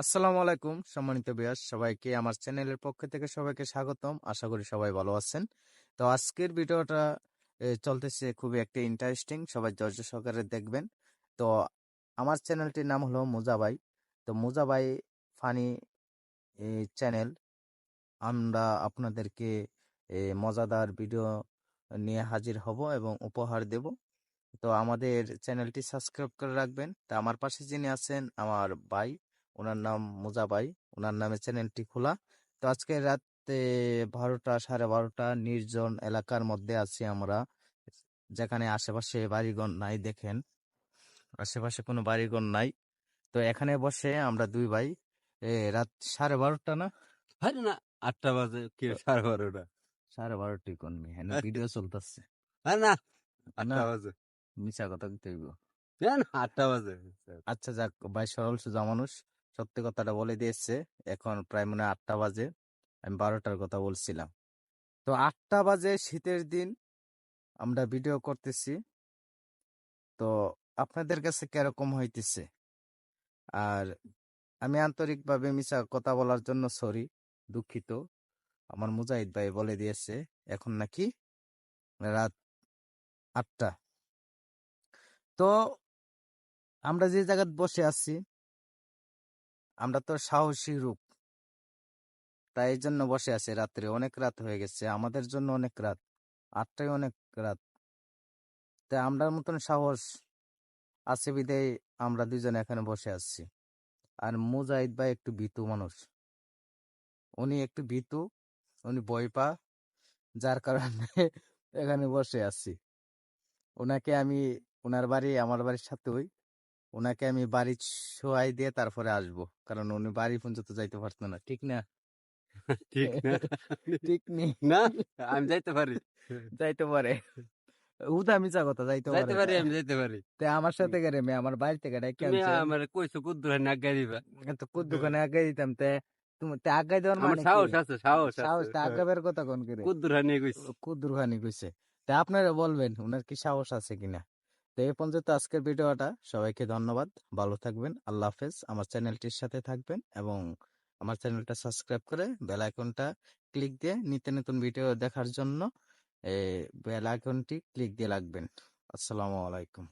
আসসালামু আলাইকুম, সম্মানিত বিয়াস সবাইকে আমার চ্যানেলের পক্ষ থেকে সবাইকে স্বাগতম। আশা করি সবাই ভালো আছেন। তো আজকের ভিডিওটা চলতেছে খুবই একটা ইন্টারেস্টিং সবাই ধৈর্য সহকারে দেখবেন। তো আমার চ্যানেলটির নাম হলো মুজাবাই। তো মুজাবাই ফানি চ্যানেল। আমরা আপনাদেরকে মজাদার ভিডিও নিয়ে হাজির হব এবং উপহার দেব। তো আমাদের চ্যানেলটি সাবস্ক্রাইব করে রাখবেন। তা আমার পাশে যিনি আছেন, আমার ভাই ওনার নাম মুজা ভাই ওনার নামে চ্যানেলটি খোলা। তো আজকে রাতে বারোটা সাড়ে বারোটা নির্জন এলাকার মধ্যে আছি আমরা। যেখানে আশেপাশে বাড়িঘর নাই দেখেন। আশেপাশে কোনো বাড়িঘর নাই। তো এখানে বসে আমরা দুই ভাই রাত সাড়ে বারোটা না? আরে না আটটা বাজে কি সাড়ে বারোটা? সাড়ে বারোটি কোন হ্যাঁ ভিডিও চলতেছে। আরে না আটটা বাজে। মিশা কথা আটটা বাজে। আচ্ছা যাক ভাই সরল সোজা মানুষ। সত্যি কথাটা বলে দিয়েছে। এখন প্রায় মনে আটটা বাজে। আমি বারোটার কথা বলছিলাম। তো আটটা বাজে শীতের দিন। আমরা ভিডিও করতেছি। তো আপনাদের কাছে কীরকম হইতেছে? আর আমি আন্তরিকভাবে মিশা কথা বলার জন্য সরি, দুঃখিত। আমার মুজাহিদ ভাই বলে দিয়েছে, এখন নাকি রাত আটটা। তো আমরা যে জায়গায় বসে আছি আমরা তো সাহসী রূপ। তাই এই জন্য বসে আছি রাত্রে। অনেক রাত হয়ে গেছে। আমাদের জন্য অনেক রাত। আটটায় অনেক রাত। তাই আমরার মতন সাহস আছে বিদায় আমরা দুজন এখানে বসে আছি। আর মুজাহিদ ভাই একটু ভীতু মানুষ। উনি একটু ভীতু, উনি বই পা যার কারণে এখানে বসে আছি। ওনাকে আমি ওনার বাড়ি, আমার বাড়ির সাথে ওই ওনাকে আমি বাড়ি শোয়াই দিয়ে তারপরে আসব। কারণ উনি বাড়ি পর্যন্ত যাইতে পারতো না। ঠিক না? ঠিক না? ঠিক নেই। না? আমি যাইতে পারি। যাইতে পারে। উদা মিছা কথা যাইতে যাইতে পারি। আমি যাইতে পারি। তে আমার সাথে গেলে মেয়ে আমার বাড়ি থেকে তুমি আমার কইছো কুদ্দুর না দিবা। তো কুদ দোকানে আগে দিতাম। তে তুমি তে আগে দেওয়ার মানে সাহস আছে সাহস সাহস তে আগে বের কথা কোন করে? কুদ্দুর নিয়ে কইছি। কুদুরখানি কইছে। তে আপনারা বলবেন ওনার কি সাহস আছে কিনা? তো এই পর্যন্ত আজকের ভিডিওটা। সবাইকে ধন্যবাদ। ভালো থাকবেন। আল্লাহ হাফেজ। আমার চ্যানেলটির সাথে থাকবেন এবং আমার চ্যানেলটা সাবস্ক্রাইব করে বেল আইকনটা ক্লিক দিয়ে নিত্য নতুন ভিডিও দেখার জন্য বেল আইকনটি ক্লিক দিয়ে রাখবেন। আসসালামু আলাইকুম।